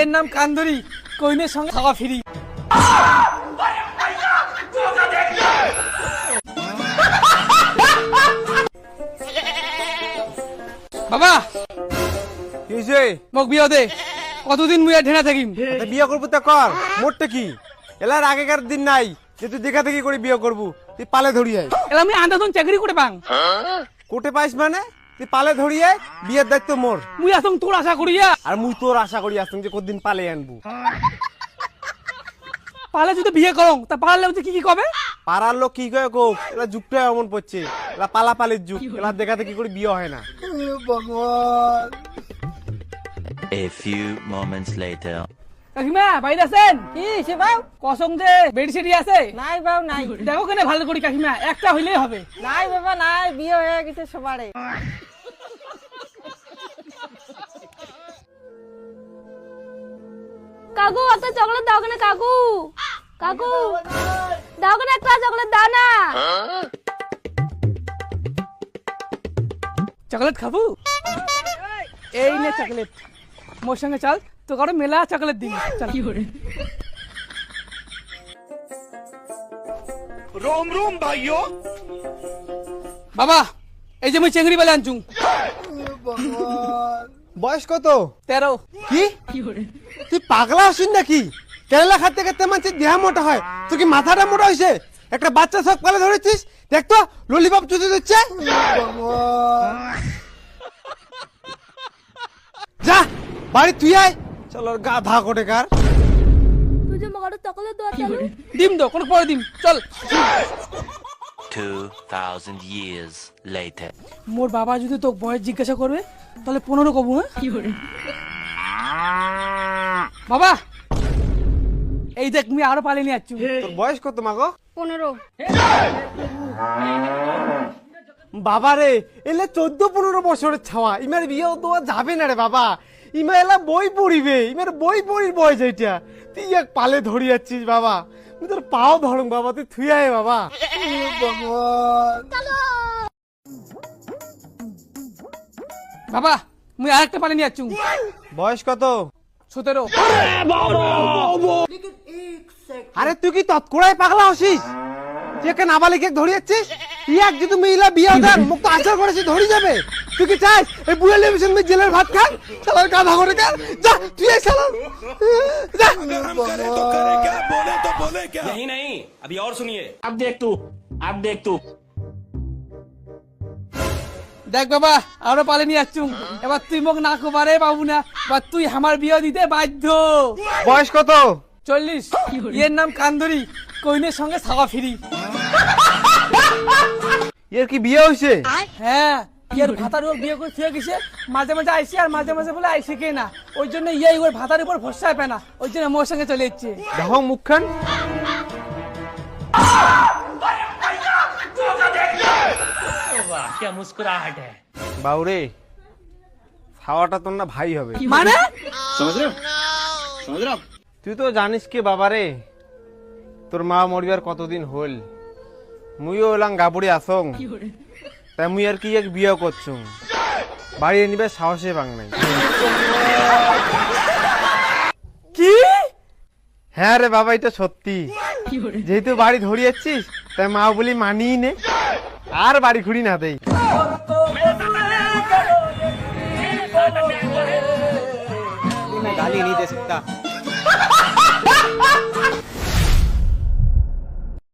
এর নাম কান্দরি কইনের সঙ্গে খাওয়া ফ্রি। বাবা কি মোক বিয়ে দে কতদিন মুই আর ঢেনা থাকিম? বিয়ে করব তা কর মোটটা কি? এলার আগেকার দিন নাই যে তুই দেখা দেখি করে বিয়ে করব তুই পালে ধরিয়ে আয়। এলা আমি আন্দাজন চাকরি করে পাং। কোটে পাইস মানে? তুই পালে ধরিয়ে বিয়ের দায়িত্ব মোর। মুই আসং তোর আশা করিয়া আর মুই তোর আশা করি আসতাম যে কতদিন পালে আনব। পালে যদি বিয়ে করং তা পারলে কি কি কবে? পাড়ার লোক কি কয় কো যুগটা এমন পড়ছে। এলা পালা পালের যুগ এলা দেখা দেখি করে বিয়ে হয় না। A few moments later. কাকিমা বাইরে আছেন কি সে বাউ? কসম যে বেডশিটই আছে। নাই বাউ নাই। দেখো কেন ভালো করি কাকিমা একটা হইলেই হবে। নাই বাবা নাই বিয়ে হয়ে গেছে সবারে। কাকু অত চকলেট দাও না কাকু? কাকু দাও না একটা চকলেট দাও না। চকলেট খাব? এই নে চকলেট। মোর সঙ্গে চল তো কারও মেলা চকলেট দিন চল। কি করে রোম রোম ভাইও বাবা এই যে মই চেংড়ি বেলা আনছুং। বয়স কত? তেরো। কি? তুই পাগলা হসিস নাকি? কেরালা খাতে খাতে মানুষের দেহা মোটা হয়। তুই কি মাথাটা মোটা হয়েছে একটা বাচ্চা সব পালে ধরেছিস? দেখ তো ললিপপ চুতে দিচ্ছে যা বাড়ি তুই আয়। চলো গাধা কোটে কার। তুই যে মগাটা চকলেট দাও চালু দিম তো কোনো পরে দিম চল। 2,000 years later. মোর বাবা যদি তোকে বয়স জিজ্ঞাসা করবে তাহলে পনেরো কবু হ্যাঁ? বাবা! এই দেখ মুই আরও পালিয়ে নিয়ে যাচ্ছি তোর বয়স কত মাগো পনেরো। বাবা রে এলে চোদ্দ পনেরো বছরের ছাওয়া। ইমার বিয়ে তো যাবে না রে বাবা। ইমা এলা বই পড়িবে। ইমার বই পড়ির বয়স এইটা। তুই এক পালে ধরি যাচ্ছিস বাবা। তুই তোর পাও ধরুন বাবা তুই থুই আয় বাবা। বাবা মুই আর একটা পানি নিয়ে যাচ্ছি বয়স কত? সতেরো। আরে তুই কি তৎকুড়ায় পাগলা হসিস? তুই একটা নাবালিকে ধরিয়েছিস? ইয়াক যদি মহিলা বিয়ে দেন মুখ তো আচার করেছি ধরে যাবে তুই কি চাস এই বুড়ে লেবিসন মে জেলের ভাত খান শালার গাধা করে খান যা তুই এই শালা যা हम करे तो करे क्या बोले तो बोले क्या नहीं नहीं अभी और सुनिए अब देख तू अब देख तू দেখ বাবা আরো পালিয়ে নিয়ে যাচ্ছি এবার তুই মোক না কোবারে পাবো না এবার তুই আমার বিয়ে দিতে বাধ্য বয়স কত চল্লিশ এর নাম কান্দরি কইনের সঙ্গে ছাওয়া ফ্রি এর কি বিয়ে হয়েছে হ্যাঁ এর ভাতার উপর বিয়ে করে থুয়ে গেছে মাঝে মাঝে আইসি আর মাঝে মাঝে বলে আইসি কে না ওই জন্য ইয়ে ওর ভাতার উপর ভরসা পায় না ওই জন্য মোর সঙ্গে চলে যাচ্ছে দেখো মুখখান क्या मुस्कुराहट है বাউরে খাওয়াটা তোর না ভাই হবে মানে তুই তো জানিস কে বাবারে তোর মা মরিবার কতদিন হল মুইও ওলাং গাবড়ি আসং তাই মুই আর কি এক বিয়ে করছু বাড়ি নিবে সাহসে পাং নাই কি হ্যাঁ রে বাবা এটা সত্যি যেহেতু বাড়ি ধরিয়েছিস তাই মা বলি মানিয়ে নে আর বাড়ি ঘুরি না দেই গালি नहीं दे सकता